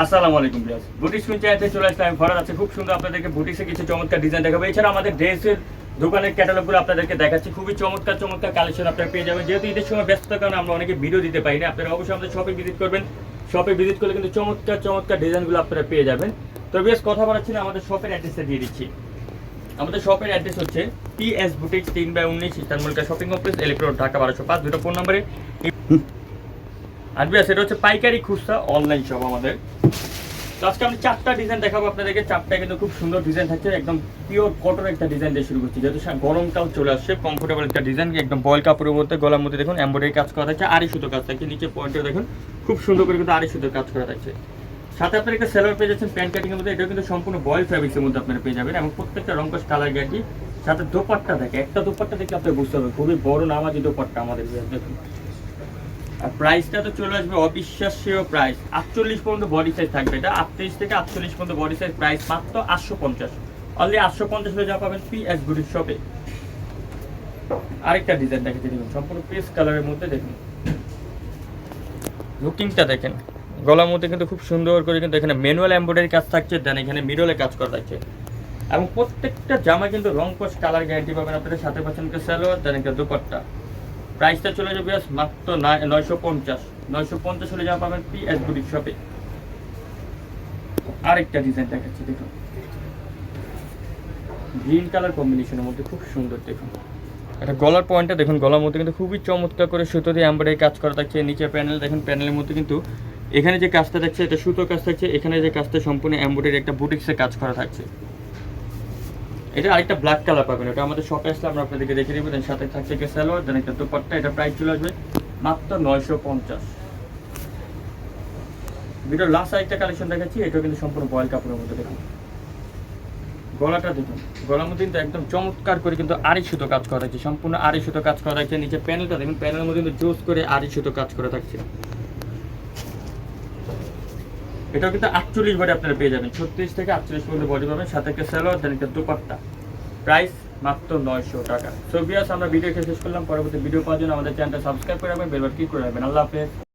আসসালামু আলাইকুম বিয়াস বুটিক শুনতে চাইতে চলে আসলে আমি ফরাদ। আছে খুব সুন্দর আপনাদেরকে বুটিক্সে কিছু চমৎকার ডিজাইন দেখাবো। এছাড়া আমাদের ড্রেসের দোকানের ক্যাটালগুলো আপনাদেরকে দেখাচ্ছি। খুবই চমৎকার চমৎকার কালেকশন আপনারা পেয়ে যাবেন। যেহেতু ঈদের সময় ব্যস্ততার কারণে আমরা অনেকে ভিডিও দিতে পারি না, আপনারা অবশ্যই আমাদের শপে ভিজিট করবেন। শপে ভিজিট করলে কিন্তু চমৎকার চমৎকার ডিজাইনগুলো আপনারা পেয়ে যাবেন। তো বেশ কথা বলাচ্ছি না, আমাদের শপের অ্যাড্রেসটা দিয়ে দিচ্ছি। আমাদের শপের অ্যাড্রেস হচ্ছে পি এস বুটিক তিন বাই উনিশ ইস্টানমুলকা শপিং কমপ্লেক্স এলিপ্রোড ঢাকা বারোশো পাঁচ, দুটো ফোন নম্বরে আর বিয়াস এটা হচ্ছে পাইকারি খুচরা অনলাইন শপ আমাদের। আজকে আমি চারটা ডিজাইন দেখাবো আপনাদেরকে। চারটা কিন্তু খুব সুন্দর ডিজাইন থাকছে। একদম পিওর কটন একটা ডিজাইন দিয়ে শুরু করছি। যেহেতু গরমকাল চলে আসছে কমফোর্টেবল একটা ডিজাইন একদম বয়েল কাপড়ের মধ্যে, গলার মধ্যে দেখুন এমব্রয়ডারি কাজ করা থাকছে, আড়াই সুতো কাজ থাকছে। নিচে পয়েন্টে দেখুন, খুব সুন্দর করে কিন্তু আড়াই সুতোর কাজ করা থাকছে। সাথে আপনার একটা সেলার পেয়ে যাচ্ছেন প্যান্ট কাটিং এর মধ্যে। এটা কিন্তু সম্পূর্ণ বয়েল ফ্যাব্রিক্সের মধ্যে আপনারা পেয়ে যাবেন এবং প্রত্যেকটা রঙ্কস কালার গ্যারান্টি সাথে দোপাট্টা থাকে একটা দোপাট্টা দেখলে আপনার বুঝতে হবে, খুবই বড় নামাজি দোপাট্টা আমাদের দেখুন প্রাইসটা তো চলে আসবে অবিশ্বাস্য প্রাইস আটচল্লিশ পর্যন্ত বডি সাইজ থাকবে এটা। আটত্রিশ থেকে আটচল্লিশ পর্যন্ত বডি সাইজ প্রাইস মাত্র আটশো পঞ্চাশ। অনলি আটশো পঞ্চাশ হলে যা পাবেন পি এস শপে আরেকটা ডিজাইন দেখেছি দেখুন, সম্পূর্ণ পেস কালারের মধ্যে দেখুন। লুকিংটা দেখেন। গলার মধ্যে কিন্তু খুব সুন্দর করে কিন্তু এখানে ম্যানুয়াল এমব্রয়ডারি কাজ থাকছে দেন এখানে মিডলে কাজ করা থাকছে। এবং প্রত্যেকটা জামা কিন্তু রং কোচ কালার গ্যারান্টি পাবেন। আপনাদের সাথে পাচ্ছেন স্যালোয়ার দেন একটা দুপাট্টা। প্রাইসটা চলে যাবে মাত্র নয়- নয়শো পঞ্চাশ। নয়শো পঞ্চাশ হলে যা পাবেন পি এস শপে আরেকটা ডিজাইন দেখাচ্ছি, দেখুন। গ্রিন কালার কম্বিনেশনের মধ্যে খুব সুন্দর, দেখুন। এটা গলার পয়েন্টটা দেখুন, গলার মধ্যে কিন্তু খুবই চমৎকার করে সুতো দিয়ে এমব্রয়ডারি কাজ করা থাকছে। নিচে প্যানেল দেখুন প্যানেলের মধ্যে কিন্তু এখানে যে কাজটা থাকছে, এটা সুতো কাজ থাকছে। এখানে যে কাজটা সম্পূর্ণ এমব্রয়ডারি একটা বুটিক্সে কাজ করা থাকছে। এটা আরেকটা ব্ল্যাক কালার পাবেন এটা আমাদের শপে আসলে আমরা আপনাদেরকে দেখে দেবো দেন সাথে থাকছে কি সালোয়ার দেন একটা দুপাট্টা, এটা প্রাইস চলে আসবে মাত্র নয়শো পঞ্চাশ। ভিডিওর লাস্ট আরেকটা কালেকশন দেখাচ্ছি এটা কিন্তু সম্পূর্ণ বয়েল কাপড়ের মধ্যে, দেখুন। গলাটা দেখুন, গলার মধ্যে কিন্তু একদম চমৎকার করে কিন্তু আড়াই সুতো কাজ করা থাকছে, সম্পূর্ণ আড়াই সুতো কাজ করা থাকছে, নিচে প্যানেলটা দেখুন প্যানেলের মধ্যে কিন্তু জোস করে আড়াই সুতো কাজ করা থাকছে। এটাও কিন্তু আটচল্লিশ বডি আপনারা পেয়ে যাবেন। ছত্রিশ থেকে আটচল্লিশ পর্যন্ত বডি পাবেন, সাথে একটা স্যালোয়ার দেন একটা দুপাট্টা। প্রাইস মাত্র নয়শো টাকা। সো বিয়াস আমরা ভিডিও শেষ করলাম। পরবর্তী ভিডিও পাওয়ার জন্য আমাদের চ্যানেলটা সাবস্ক্রাইব করে রাখবেন বেলবার কি করে রাখবেন। আল্লাহ হাফেজ।